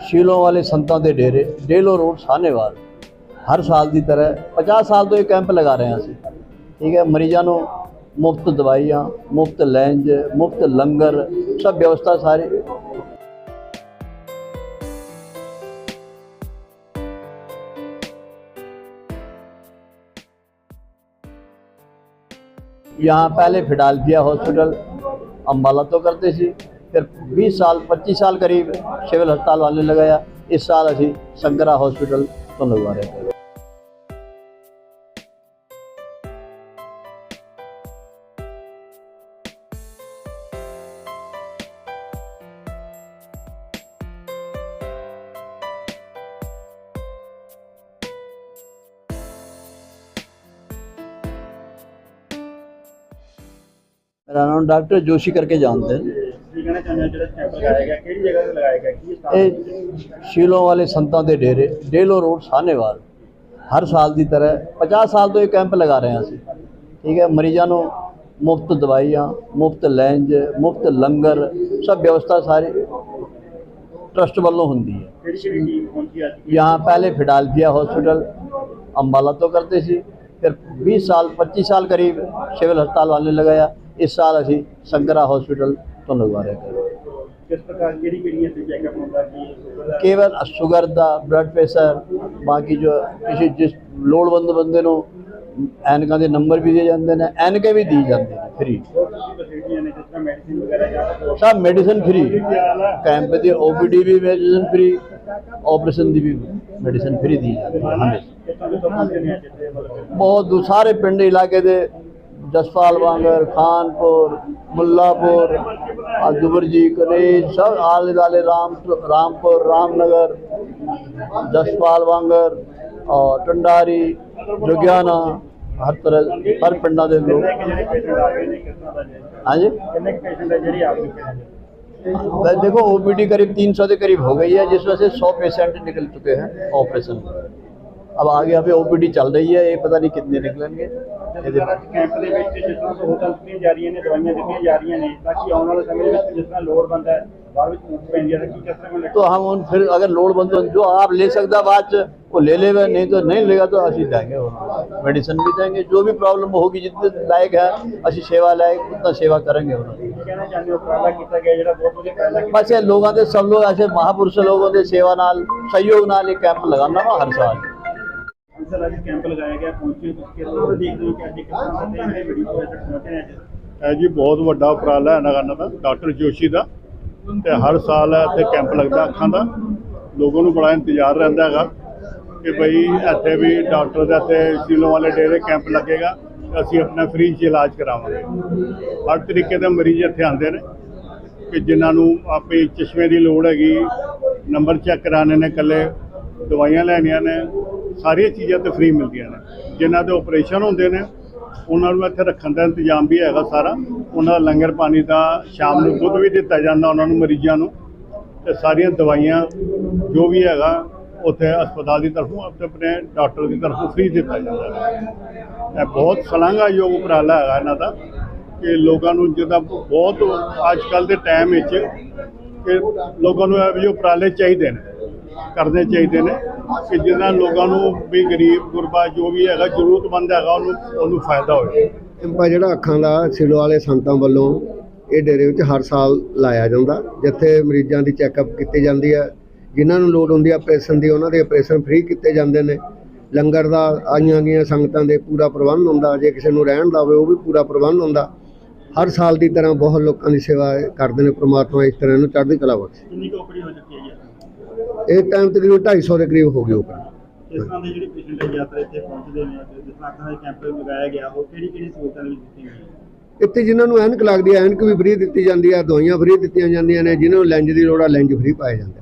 ਸ਼ੀਲੋਂ ਵਾਲੇ ਸੰਤਾਂ ਦੇ ਡੇਰੇ ਡੇਲੋ ਰੋਡ ਸਾਹਨੇਵਾਲ ਹਰ ਸਾਲ ਦੀ ਤਰ੍ਹਾਂ 50 ਸਾਲ ਤੋਂ ਇਹ ਕੈਂਪ ਲਗਾ ਰਹੇ ਹਾਂ ਅਸੀਂ ਠੀਕ ਹੈ ਮਰੀਜ਼ਾਂ ਨੂੰ ਮੁਫਤ ਦਵਾਈਆਂ ਮੁਫਤ ਲੈਂਜ ਮੁਫਤ ਲੰਗਰ ਸਭ ਵਿਵਸਥਾ ਸਾਰੀ यहाँ पहले फिडाल्फिया हॉस्पिटल अम्बाला तो करते सी फिर 20 साल 25 साल करीब सिविल अस्पताल वाले लगाया। इस साल अभी संगरा हॉस्पिटल तो लगवा रहे मेरा नाम डॉक्टर जोशी करके जानते हैं। ਕੀ ਕਹਿਣਾ ਚਾਹੁੰਦੇ ਹੋ ਜਿਹੜਾ ਕੈਂਪ ਲਗਾਇਆ ਗਿਆ ਕਿਹੜੀ ਜਗ੍ਹਾ ਤੇ ਲਗਾਇਆ ਗਿਆ ਕੀ ਸਟਾਫ ਇਹ ਸ਼ੀਲੋਂ ਵਾਲੇ ਸੰਤਾਂ ਦੇ ਡੇਰੇ ਡੇਲੋ ਰੋਡ ਸਾਹਨੇਵਾਲ ਹਰ ਸਾਲ ਦੀ ਤਰ੍ਹਾਂ 50 ਸਾਲ ਤੋਂ ਇਹ ਕੈਂਪ ਲਗਾ ਰਹੇ ਹਾਂ ਅਸੀਂ ਠੀਕ ਹੈ ਮਰੀਜ਼ਾਂ ਨੂੰ ਮੁਫਤ ਦਵਾਈਆਂ ਮੁਫਤ ਲੈਂਜ ਮੁਫਤ ਲੰਗਰ ਸਭ ਵਿਵਸਥਾ ਸਾਰੀ ਟਰਸਟ ਵੱਲੋਂ ਹੁੰਦੀ ਹੈ ਕਿਹੜੀ ਕਿਹੜੀ ਟੀਮ ਪਹੁੰਚੀ ਅੱਜ यहाँ पहले फिडाल्फिया हॉस्पिटल अम्बाला तो करते सी फिर 20 साल 25 साल करीब सिविल अस्पताल वाले लगाया इस साल असी शंकरा हॉस्पिटल तो लगवा रहे थे ਕਿਸ ਪ੍ਰਕਾਰ ਕਿਹੜੀ ਕਿਹੜੀਆਂ ਤੇ ਚੈੱਕਅਪ ਹੁੰਦਾ ਕੀ ਸ਼ੂਗਰ ਦਾ ਕੇਵਲ ਸ਼ੂਗਰ ਦਾ ਬਲੱਡ ਪ੍ਰੈਸ਼ਰ ਬਾਕੀ ਜੋ ਕਿਸੇ ਜਿਸ ਲੋੜਵੰਦ ਬੰਦੇ ਨੂੰ ਐਨਕਾਂ ਦੇ ਨੰਬਰ ਵੀ ਦੇ ਜਾਂਦੇ ਨੇ ਐਨਕਾਂ ਵੀ ਦੀ ਜਾਂਦੇ ਨੇ ਫ੍ਰੀ ਹੋਰ ਕੀ ਫੈਸਿਲਿਟੀਆਂ ਨੇ ਜਿਸ ਤਰ੍ਹਾਂ ਮੈਡੀਸਿਨ ਵਗੈਰਾ ਜਾਂ ਹੋਰ ਸਭ ਮੈਡੀਸਨ ਫ੍ਰੀ ਕੈਂਪ ਦੀ ਓਪੀਡੀ ਵੀ ਮੈਡੀਸਨ ਫ੍ਰੀ ਆਪਰੇਸ਼ਨ ਦੀ ਵੀ ਮੈਡੀਸਨ ਫ੍ਰੀ ਦੀ ਜਾਂਦੀ ਹੈ ਹਮੇਸ਼ਾ ਕਿੱਥੋਂ ਕਿੱਥੋਂ ਪਹੁੰਚੇ ਨੇ ਅੱਜ ਇੱਥੇ ਮਤਲਬ ਬਹੁਤ ਦੂ ਸਾਰੇ ਪਿੰਡ ਇਲਾਕੇ ਦੇ ਜਸਪਾਲ ਵਾਂਗਰ ਖਾਨਪੁਰ ਮੁੱਲਾਪੁਰ अकबर जी, गणेश, सब आले दाले राम, रामपुर, रामनगर, जसपाल वांगर और टंडारी जुगियाना हर तरह, हर पिंडा के लोग। हाँ जी? देखो ओपीडी करीब 300 के करीब हो गई है जिसमें से 100 पेशेंट निकल चुके हैं ऑपरेशन अब आगे अभी ओपीडी चल रही है, ये पता नहीं कितने निकलेंगे। ਜਿਸ ਤਰ੍ਹਾਂ ਕੈਂਪ ਦੇ ਵਿੱਚ ਜਿਸ ਤਰ੍ਹਾਂ ਸਹੂਲਤਾਂ ਦਿੱਤੀਆਂ ਜਾ ਰਹੀਆਂ ਨੇ ਦਵਾਈਆਂ ਦਿੱਤੀਆਂ ਜਾ ਰਹੀਆਂ ਨੇ ਤਾਂ ਕਿ ਆਉਣ ਵਾਲੇ ਸਮੇਂ ਦੇ ਵਿੱਚ ਜਿਸ ਤਰ੍ਹਾਂ ਲੋੜ ਬੰਦਾ ਹੈ ਬਾਹਰ ਵਿੱਚ ਮੁੱਕ ਪੈਂਦੀ ਹੈ ਤਾਂ ਕੀ ਕਿਸ ਤਰ੍ਹਾਂ ਕੋਲ तो हम उन फिर अगर लोड बंद जो आप ले सकता बाद च, वो ले लेगा नहीं तो नहीं लेगा तो असी देंगे मेडिसिन भी देंगे जो भी प्रॉब्लम होगी जितने लायक है असी सेवा लायक उतना सेवा करेंगे उन्होंने ਕੀ ਕਹਿਣਾ ਚਾਹੁੰਦੇ ਹੋ ਉਪਰਾਲਾ ਕੀਤਾ ਗਿਆ ਜਿਹੜਾ ਬਹੁਤ ਵਧੀਆ ਉਪਰਾਲਾ ਕੀਤਾ बस ये लोगों के सब लोग ऐसे महापुरुष लोगों के सेवा नाल सहयोग नाल ये कैंप लगाना वा हर साल ਸਰ, ਅੱਜ ਕੈਂਪ ਲਗਾਇਆ ਗਿਆ, ਪਹੁੰਚੇ ਤੁਸੀਂ ਕਿਸ ਤਰ੍ਹਾਂ ਦੇਖਦੇ ਹੋ ਕਿ ਅੱਜ ਕਿਸ ਦੇ ਜਿਹੜੇ ਵੀਡੀਓ ਪਹੁੰਚੇ ਅੱਜ। ਹੈ ਜੀ ਬਹੁਤ ਵੱਡਾ ਉਪਰਾਲਾ ਹੈ ਨਗਰ ਦਾ, ਡਾਕਟਰ ਜੋਸ਼ੀ ਦਾ। ਤੇ ਹਰ ਸਾਲ ਇੱਥੇ ਕੈਂਪ ਲੱਗਦਾ ਅੱਖਾਂ ਦਾ। ਲੋਕਾਂ ਨੂੰ ਬੜਾ ਇੰਤਜ਼ਾਰ ਰਹਿੰਦਾ ਹੈਗਾ ਕਿ ਭਈ ਇੱਥੇ ਵੀ ਡਾਕਟਰ ਦਾ ਇੱਥੇ ਸੀਲੋਂ ਵਾਲੇ ਡੇਰੇ ਕੈਂਪ ਲੱਗੇਗਾ, ਅਸੀਂ ਆਪਣਾ ਫ੍ਰੀ ਚ ਇਲਾਜ ਕਰਾਵਾਂਗੇ। ਹਰ ਤਰੀਕੇ ਦੇ ਮਰੀਜ਼ ਇੱਥੇ ਆਉਂਦੇ ਨੇ, ਕਿ ਜਿਨ੍ਹਾਂ ਨੂੰ ਆਪੇ ਚਸ਼ਮੇ ਦੀ ਲੋੜ ਹੈਗੀ, ਨੰਬਰ ਚੈੱਕ ਕਰਾਣੇ ਨੇ ਇਕੱਲੇ, ਦਵਾਈਆਂ ਲੈਣੀਆਂ ਨੇ ਸਾਰੀਆਂ ਚੀਜ਼ਾਂ ਤੇ ਫ੍ਰੀ ਮਿਲਦੀਆਂ ਨੇ। ਜਿਨ੍ਹਾਂ ਦੇ ਆਪਰੇਸ਼ਨ ਹੁੰਦੇ ਨੇ, ਉਹਨਾਂ ਨੂੰ ਇੱਥੇ ਰੱਖਣ ਦਾ ਇੰਤਜ਼ਾਮ ਵੀ ਹੈਗਾ ਸਾਰਾ। ਉਹਨਾਂ ਦਾ ਲੰਗਰ ਪਾਣੀ ਦਾ ਸ਼ਾਮ ਨੂੰ ਦੁੱਧ ਵੀ ਦਿੱਤਾ ਜਾਂਦਾ ਉਹਨਾਂ ਨੂੰ, ਮਰੀਜ਼ਾਂ ਨੂੰ। ਤੇ ਸਾਰੀਆਂ ਦਵਾਈਆਂ ਜੋ ਵੀ ਹੈਗਾ, ਉੱਥੇ ਹਸਪਤਾਲ ਦੀ ਤਰਫੋਂ ਅਤੇ ਆਪਣੇ ਡਾਕਟਰ ਦੀ ਤਰਫੋਂ ਫ੍ਰੀ ਦਿੱਤਾ ਜਾਂਦਾ ਹੈ। ਇਹ ਬਹੁਤ ਸ਼ਲਾਘਾਯੋਗ ਉਪਰਾਲਾ ਹੈਗਾ ਇਹਨਾਂ ਦਾ ਕਿ ਲੋਕਾਂ ਨੂੰ ਜਿਹਦਾ ਬਹੁਤ ਅੱਜ ਕੱਲ ਦੇ ਟਾਈਮ ਵਿੱਚ ਕਿ ਲੋਕਾਂ ਨੂੰ ਇਹ ਜਿਹੇ ਉਪਰਾਲੇ ਚਾਹੀਦੇ ਨੇ, ਕਰਨੇ ਚਾਹੀਦੇ ਨੇ। ਕਿ ਜਿਹਨਾਂ ਲੋਕਾਂ ਨੂੰ ਵੀ ਗਰੀਬ ਗੁਰਬਾ ਜੋ ਵੀ ਹੈਗਾ ਜ਼ਰੂਰਤਮੰਦ ਹੈਗਾ ਉਹਨੂੰ ਉਹਨੂੰ ਫਾਇਦਾ ਹੋਵੇ। ਕੈਂਪਾ ਜਿਹੜਾ ਅੱਖਾਂ ਦਾ ਸਿਲੋ ਵਾਲੇ ਸੰਤਾਂ ਵੱਲੋਂ ਇਹ ਡੇਰੇ ਵਿੱਚ ਹਰ ਸਾਲ ਲਾਇਆ ਜਾਂਦਾ ਜਿੱਥੇ ਮਰੀਜ਼ਾਂ ਦੀ ਚੈੱਕਅਪ ਕੀਤੀ ਜਾਂਦੀ ਹੈ ਜਿਨ੍ਹਾਂ ਨੂੰ ਲੋੜ ਹੁੰਦੀ ਹੈ ਆਪਰੇਸ਼ਨ ਦੀ ਉਹਨਾਂ ਦੇ ਆਪਰੇਸ਼ਨ ਫ੍ਰੀ ਕੀਤੇ ਜਾਂਦੇ ਨੇ। ਲੰਗਰ ਦਾ ਆਈਆਂ ਗਈਆਂ ਸੰਗਤਾਂ ਦੇ ਪੂਰਾ ਪ੍ਰਬੰਧ ਹੁੰਦਾ ਜੇ ਕਿਸੇ ਨੂੰ ਰਹਿਣ ਦਾ ਹੋਵੇ ਉਹ ਵੀ ਪੂਰਾ ਪ੍ਰਬੰਧ ਹੁੰਦਾ। ਹਰ ਸਾਲ ਦੀ ਤਰ੍ਹਾਂ ਬਹੁਤ ਲੋਕਾਂ ਦੀ ਸੇਵਾ ਕਰਦੇ ਨੇ ਪ੍ਰਮਾਤਮਾ ਇਸ ਤਰ੍ਹਾਂ ਇਹਨੂੰ ਚੜ੍ਹਦੀ ਕਲਾ ਬਖਸ਼ੇ। ਕਿੰਨੀ ਕੁ ਹੋ ਚੁੱਕੀ ਹੈ? ਇਹ ਟਾਈਮ ਤਕਰੀਬਨ 250 ਦੇ ਕਰੀਬ ਹੋ ਗਈ ਉਪਰ ਇਸ ਤਰ੍ਹਾਂ ਦੇ ਜਿਹੜੇ ਪੇਸ਼ੈਂਟ ਹੈ ਯਾਤਰਾ ਇੱਥੇ ਪਹੁੰਚਦੇ ਨੇ ਜਿਸ ਤਰ੍ਹਾਂ ਦਾ ਕੈਂਪ ਲਗਾਇਆ ਗਿਆ ਉਹ ਕਿਹੜੀ ਕਿਹੜੀ ਸਹੂਲਤਾਂ ਵੀ ਦਿੱਤੀਆਂ ਗਈਆਂ? ਇੱਥੇ ਜਿਨ੍ਹਾਂ ਨੂੰ ਐਨਕ ਲੱਗਦੀ ਹੈ ਐਨਕ ਵੀ ਫ੍ਰੀ ਦਿੱਤੀ ਜਾਂਦੀ ਹੈ ਦਵਾਈਆਂ ਫ੍ਰੀ ਦਿੱਤੀਆਂ ਜਾਂਦੀਆਂ ਨੇ ਜਿਨ੍ਹਾਂ ਨੂੰ ਲੈਂਜ ਦੀ ਲੋੜ ਆ ਲੈਂਜ ਫ੍ਰੀ ਪਾਏ ਜਾਂਦੇ